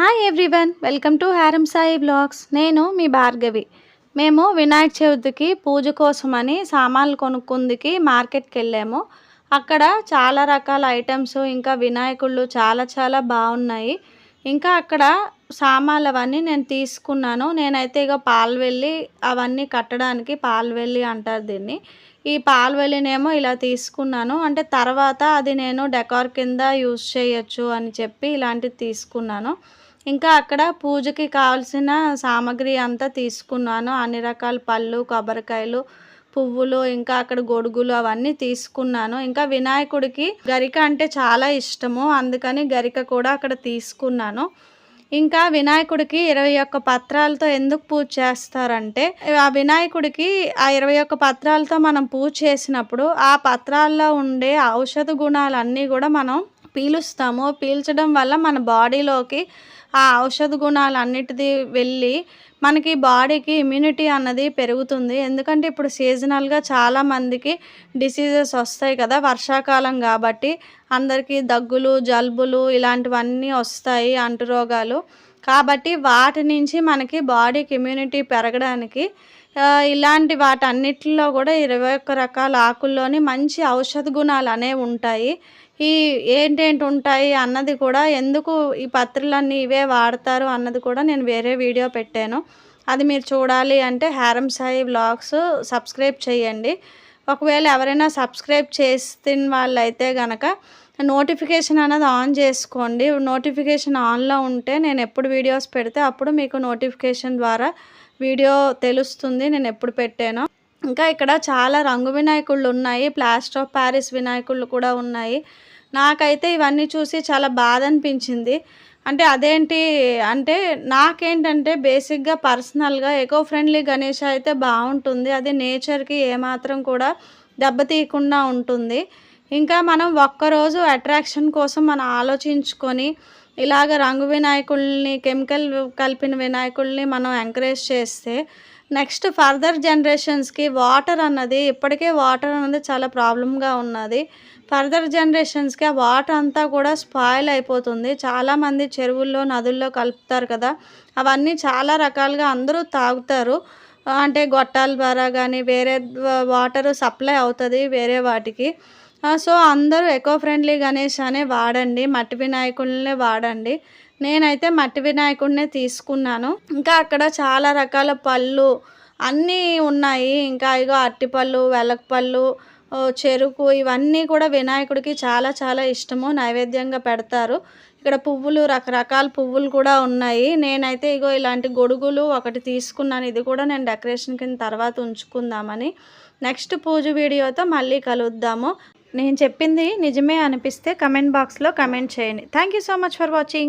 Hi everyone welcome to హారం Sai blogs నేను మీ భార్గవి. మేము వినాయక చవితికి పూజ కోసమని సామాన్లు కొనుక్కుందికి మార్కెట్కి వెళ్ళాము. అక్కడ చాలా రకాల ఐటమ్స్ ఇంకా వినాయకుళ్ళు చాలా చాలా బాగున్నాయి. ఇంకా అక్కడ సామాన్లు అవన్నీ నేను తీసుకున్నాను. నేనైతే ఇక పాల్వెల్లి అవన్నీ కట్టడానికి పాల్వెల్లి అంటారు దీన్ని. ఈ పాల్వెల్లినేమో ఇలా తీసుకున్నాను. అంటే తర్వాత అది నేను డెకార్ కింద యూస్ చేయొచ్చు అని చెప్పి ఇలాంటివి తీసుకున్నాను. ఇంకా అక్కడ పూజకి కావాల్సిన సామాగ్రి అంతా తీసుకున్నాను. అన్ని రకాల పళ్ళు కొబ్బరికాయలు పువ్వులు ఇంకా అక్కడ గొడుగులు అవన్నీ తీసుకున్నాను. ఇంకా వినాయకుడికి గరిక అంటే చాలా ఇష్టము. అందుకని గరిక కూడా అక్కడ తీసుకున్నాను. ఇంకా వినాయకుడికి ఇరవై ఒక్క పత్రాలతో ఎందుకు పూజ చేస్తారంటే ఆ వినాయకుడికి ఆ ఇరవై ఒక్క పత్రాలతో మనం పూజ చేసినప్పుడు ఆ పత్రాల్లో ఉండే ఔషధ గుణాలన్నీ కూడా మనం పీలుస్తాము పీల్చడం వల్ల మన బాడీలోకి ఆ ఔషధ గుణాలు అన్నిటిది వెళ్ళి మనకి బాడీకి ఇమ్యూనిటీ అన్నది పెరుగుతుంది. ఎందుకంటే ఇప్పుడు సీజనల్గా చాలామందికి డిసీజెస్ వస్తాయి కదా వర్షాకాలం కాబట్టి అందరికీ దగ్గులు జలుబులు ఇలాంటివన్నీ వస్తాయి అంటురోగాలు. కాబట్టి వాటి నుంచి మనకి బాడీకి ఇమ్యూనిటీ పెరగడానికి ఇలాంటి వాటన్నిటిలో కూడా ఇరవై ఒక్క రకాల ఆకుల్లోని మంచి ఔషధ గుణాలు అనేవి ఉంటాయి. ఈ ఏంటేంటి ఉంటాయి అన్నది కూడా ఎందుకు ఈ పత్రులన్నీ ఇవే వాడతారు అన్నది కూడా నేను వేరే వీడియో పెట్టాను. అది మీరు చూడాలి అంటే హారం సాయి వ్లాగ్స్ సబ్స్క్రైబ్ చేయండి. ఒకవేళ ఎవరైనా సబ్స్క్రైబ్ చేసిన వాళ్ళైతే కనుక నోటిఫికేషన్ అనేది ఆన్ చేసుకోండి. నోటిఫికేషన్ ఆన్లో ఉంటే నేను ఎప్పుడు వీడియోస్ పెడితే అప్పుడు మీకు నోటిఫికేషన్ ద్వారా వీడియో తెలుస్తుంది. నేను ఎప్పుడు పెట్టానో. ఇంకా ఇక్కడ చాలా రంగు వినాయకుళ్ళు ఉన్నాయి. ప్లాస్టర్ ఆఫ్ ప్యారిస్ వినాయకుళ్ళు కూడా ఉన్నాయి. నాకైతే ఇవన్నీ చూసి చాలా బాధ అనిపించింది. అంటే అదేంటి అంటే నాకేంటంటే బేసిక్గా పర్సనల్గా ఎకో ఫ్రెండ్లీ గణేష్ అయితే బాగుంటుంది. అది నేచర్కి ఏమాత్రం కూడా దెబ్బతీయకుండా ఉంటుంది. ఇంకా మనం ఒక్కరోజు అట్రాక్షన్ కోసం మనం ఆలోచించుకొని ఇలాగ రంగు వినాయకుల్ని కెమికల్ కలిపిన వినాయకుల్ని మనం ఎంకరేజ్ చేస్తే నెక్స్ట్ ఫర్దర్ జనరేషన్స్కి వాటర్ అన్నది ఇప్పటికే వాటర్ అన్నది చాలా ప్రాబ్లంగా ఉన్నది. ఫర్దర్ జనరేషన్స్కి ఆ వాటర్ అంతా కూడా స్పాయిల్ అయిపోతుంది. చాలామంది చెరువుల్లో నదుల్లో కలుపుతారు కదా అవన్నీ చాలా రకాలుగా అందరూ తాగుతారు. అంటే గొట్టాల ద్వారా కానీ వేరే వాటర్ సప్లై అవుతుంది వేరే వాటికి. సో అందరూ ఎకో ఫ్రెండ్లీ గణేష్ అనే వాడండి మట్టి వినాయకుడినే వాడండి. నేనైతే మట్టి వినాయకుడినే తీసుకున్నాను. ఇంకా అక్కడ చాలా రకాల పళ్ళు అన్నీ ఉన్నాయి. ఇంకా ఇగో అట్టిపళ్ళు వెలకపళ్ళు చెరుకు ఇవన్నీ కూడా వినాయకుడికి చాలా చాలా ఇష్టము. నైవేద్యంగా పెడతారు. ఇక్కడ పువ్వులు రకరకాల పువ్వులు కూడా ఉన్నాయి. నేనైతే ఇగో ఇలాంటి గొడుగులు ఒకటి తీసుకున్నాను. ఇది కూడా నేను డెకరేషన్ కింద తర్వాత ఉంచుకుందామని. నెక్స్ట్ పూజ వీడియోతో మళ్ళీ కలుద్దాము. నేను చెప్పింది నిజమే అనిపిస్తే కమెంట్ బాక్స్లో కమెంట్ చేయండి. Thank so much for watching